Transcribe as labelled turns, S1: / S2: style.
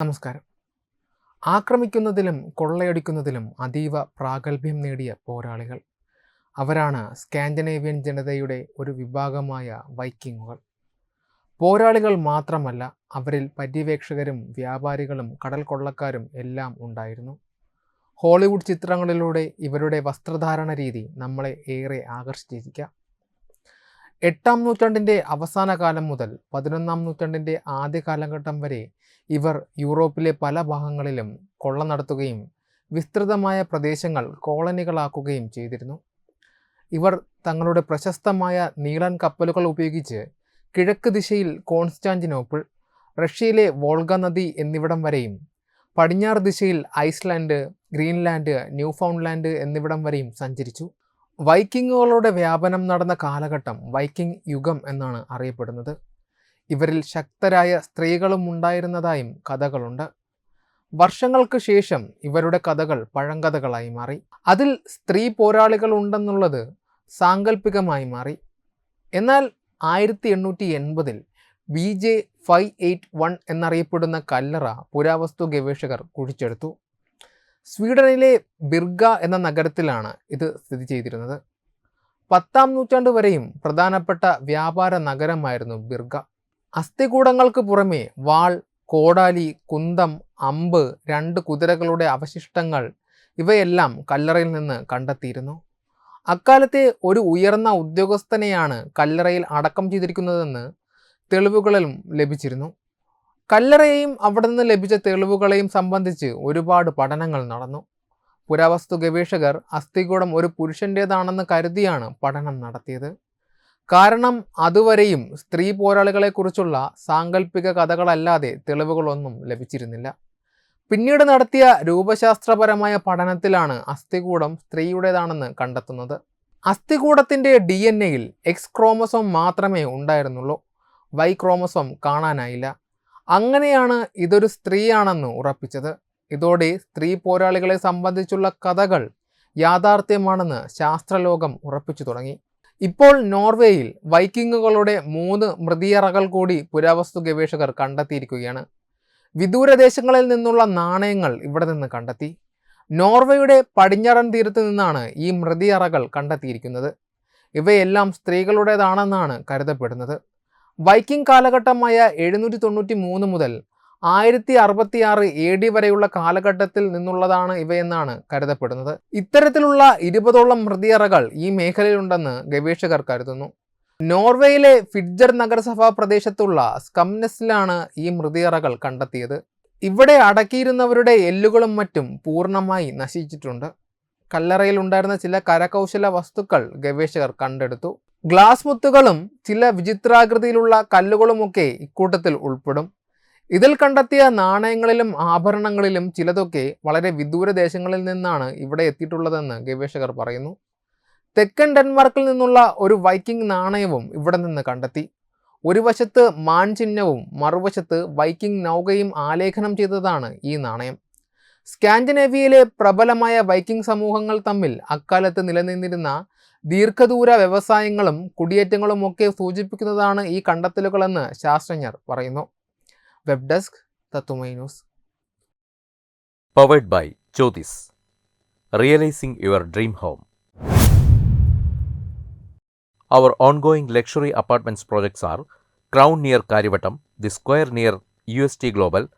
S1: നമസ്കാരം. ആക്രമിക്കുന്നതിലും കൊള്ളയടിക്കുന്നതിലും അതീവ പ്രാഗൽഭ്യം നേടിയ പോരാളികൾ. അവരാണ് സ്കാൻഡിനേവിയൻ ജനതയുടെ ഒരു വിഭാഗമായ വൈക്കിങ്ങുകൾ. പോരാളികൾ മാത്രമല്ല അവരിൽ പര്യവേക്ഷകരും വ്യാപാരികളും കടൽ കൊള്ളക്കാരും എല്ലാം ഉണ്ടായിരുന്നു. ഹോളിവുഡ് ചിത്രങ്ങളിലൂടെ ഇവരുടെ വസ്ത്രധാരണ രീതി നമ്മളെ ഏറെ ആകർഷിച്ചിരിക്കാം. എട്ടാം നൂറ്റാണ്ടിന്റെ അവസാന കാലം മുതൽ പതിനൊന്നാം നൂറ്റാണ്ടിന്റെ ആദ്യ കാലഘട്ടം വരെ ഇവർ യൂറോപ്പിലെ പല ഭാഗങ്ങളിലും കൊള്ള നടത്തുകയും വിസ്തൃതമായ പ്രദേശങ്ങൾ കോളനികളാക്കുകയും ചെയ്തിരുന്നു. ഇവർ തങ്ങളുടെ പ്രശസ്തമായ നീളൻ കപ്പലുകൾ ഉപയോഗിച്ച് കിഴക്ക് ദിശയിൽ കോൺസ്റ്റാന്റിനോപ്പിൾ റഷ്യയിലെ വോൾഗ നദി എന്നിവിടം വരെയും പടിഞ്ഞാറ് ദിശയിൽ ഐസ്ലാൻഡ് ഗ്രീൻലാൻഡ് ന്യൂഫൗണ്ട്ലാൻഡ് എന്നിവിടം വരെയും സഞ്ചരിച്ചു. വൈക്കിങ്ങുകളുടെ വ്യാപനം നടന്ന കാലഘട്ടം വൈക്കിംഗ് യുഗം എന്നാണ് അറിയപ്പെടുന്നത്. ഇവരിൽ ശക്തരായ സ്ത്രീകളും ഉണ്ടായിരുന്നതായും കഥകളുണ്ട്. വർഷങ്ങൾക്ക് ശേഷം ഇവരുടെ കഥകൾ പഴങ്കഥകളായി മാറി. അതിൽ സ്ത്രീ പോരാളികൾ ഉണ്ടെന്നുള്ളത് സാങ്കല്പികമായി മാറി. എന്നാൽ ആയിരത്തി എണ്ണൂറ്റി എൺപതിൽ B J five eight one എന്നറിയപ്പെടുന്ന കല്ലറ പുരാവസ്തു ഗവേഷകർ കുഴിച്ചെടുത്തു. സ്വീഡനിലെ ബിർഗ എന്ന നഗരത്തിലാണ് ഇത് സ്ഥിതി ചെയ്തിരുന്നത്. പത്താം നൂറ്റാണ്ട് വരെയും പ്രധാനപ്പെട്ട വ്യാപാര നഗരമായിരുന്നു ബിർഗ. അസ്ഥികൂടങ്ങൾക്ക് പുറമേ വാൾ കോടാലി കുന്തം അമ്പ് രണ്ട് കുതിരകളുടെ അവശിഷ്ടങ്ങൾ ഇവയെല്ലാം കല്ലറയിൽ നിന്ന് കണ്ടെത്തിയിരുന്നു. അക്കാലത്തെ ഒരു ഉയർന്ന ഉദ്യോഗസ്ഥനെയാണ് കല്ലറയിൽ അടക്കം ചെയ്തിരിക്കുന്നതെന്ന് തെളിവുകളിലും ലഭിച്ചിരുന്നു. കല്ലറയെയും അവിടെ നിന്ന് ലഭിച്ച തെളിവുകളെയും സംബന്ധിച്ച് ഒരുപാട് പഠനങ്ങൾ നടന്നു. പുരാവസ്തു ഗവേഷകർ അസ്ഥികൂടം ഒരു പുരുഷന്റേതാണെന്ന് കരുതിയാണ് പഠനം നടത്തിയത്. കാരണം അതുവരെയും സ്ത്രീ പോരാളികളെക്കുറിച്ചുള്ള സാങ്കല്പിക കഥകളല്ലാതെ തെളിവുകളൊന്നും ലഭിച്ചിരുന്നില്ല. പിന്നീട് നടത്തിയ രൂപശാസ്ത്രപരമായ പഠനത്തിലാണ് അസ്ഥികൂടം സ്ത്രീയുടേതാണെന്ന് കണ്ടെത്തുന്നത്. അസ്ഥികൂടത്തിന്റെ ഡി എൻ എയിൽ എക്സ് ക്രോമസോം മാത്രമേ ഉണ്ടായിരുന്നുള്ളൂ. വൈ ക്രോമസോം കാണാനായില്ല. അങ്ങനെയാണ് ഇതൊരു സ്ത്രീയാണെന്ന് ഉറപ്പിച്ചത്. ഇതോടെ സ്ത്രീ പോരാളികളെ സംബന്ധിച്ചുള്ള കഥകൾ യാഥാർത്ഥ്യമാണെന്ന് ശാസ്ത്രലോകം ഉറപ്പിച്ചു തുടങ്ങി. ഇപ്പോൾ നോർവേയിൽ വൈക്കിങ്ങുകളുടെ മൂന്ന് മൃതിയറകൾ കൂടി പുരാവസ്തു ഗവേഷകർ കണ്ടെത്തിയിരിക്കുകയാണ്. വിദൂരദേശങ്ങളിൽ നിന്നുള്ള നാണയങ്ങൾ ഇവിടെ നിന്ന് കണ്ടെത്തി. നോർവേയുടെ പടിഞ്ഞാറൻ തീരത്ത് നിന്നാണ് ഈ മൃതിയറകൾ കണ്ടെത്തിയിരിക്കുന്നത്. ഇവയെല്ലാം സ്ത്രീകളുടേതാണെന്നാണ് കരുതപ്പെടുന്നത്. വൈക്കിംഗ് കാലഘട്ടമായ എഴുന്നൂറ്റി തൊണ്ണൂറ്റി മൂന്ന് മുതൽ ആയിരത്തി അറുപത്തിയാറ് എ ഡി വരെയുള്ള കാലഘട്ടത്തിൽ നിന്നുള്ളതാണ് ഇവയെന്നാണ് കരുതപ്പെടുന്നത്. ഇത്തരത്തിലുള്ള ഇരുപതോളം മൃതിയറകൾ ഈ മേഖലയിലുണ്ടെന്ന് ഗവേഷകർ കരുതുന്നു. നോർവേയിലെ ഫിഡ്ജർ നഗരസഭാ പ്രദേശത്തുള്ള സ്കംനെസിലാണ് ഈ മൃതിയറകൾ കണ്ടെത്തിയത്. ഇവിടെ അടക്കിയിരുന്നവരുടെ എല്ലുകളും മറ്റും പൂർണമായി നശിച്ചിട്ടുണ്ട്. കല്ലറയിൽ ഉണ്ടായിരുന്ന ചില കരകൗശല വസ്തുക്കൾ ഗവേഷകർ കണ്ടെടുത്തു. ഗ്ലാസ് മുത്തുകളും ചില വിചിത്രാകൃതിയിലുള്ള കല്ലുകളുമൊക്കെ ഇക്കൂട്ടത്തിൽ ഉൾപ്പെടും. ഇതിൽ കണ്ടെത്തിയ നാണയങ്ങളിലും ആഭരണങ്ങളിലും ചിലതൊക്കെ വളരെ വിദൂര ദേശങ്ങളിൽ നിന്നാണ് ഇവിടെ എത്തിയിട്ടുള്ളതെന്ന് ഗവേഷകർ പറയുന്നു. തെക്കൻ ഡെൻമാർക്കിൽ നിന്നുള്ള ഒരു വൈക്കിംഗ് നാണയവും ഇവിടെ നിന്ന് കണ്ടെത്തി. ഒരു വശത്ത് മാൻ ചിഹ്നവും മറുവശത്ത് വൈക്കിംഗ് നൗകയും ആലേഖനം ചെയ്തതാണ് ഈ നാണയം. സ്കാൻഡിനേവിയയിലെ പ്രബലമായ വൈക്കിംഗ് സമൂഹങ്ങൾ തമ്മിൽ അക്കാലത്ത് നിലനിന്നിരുന്ന ദീർഘദൂര വ്യവസായങ്ങളും കുടിയേറ്റങ്ങളും ഒക്കെ സൂചിപ്പിക്കുന്നതാണ് ഈ കണ്ടെത്തലുകളെന്ന് ശാസ്ത്രജ്ഞർ പറയുന്നു. വെബ് ഡെസ്ക് തത്തുമൈ
S2: powered by Jyothis realising your dream home our ongoing luxury apartments projects are Crown near Kariavattom the square near U S T Crown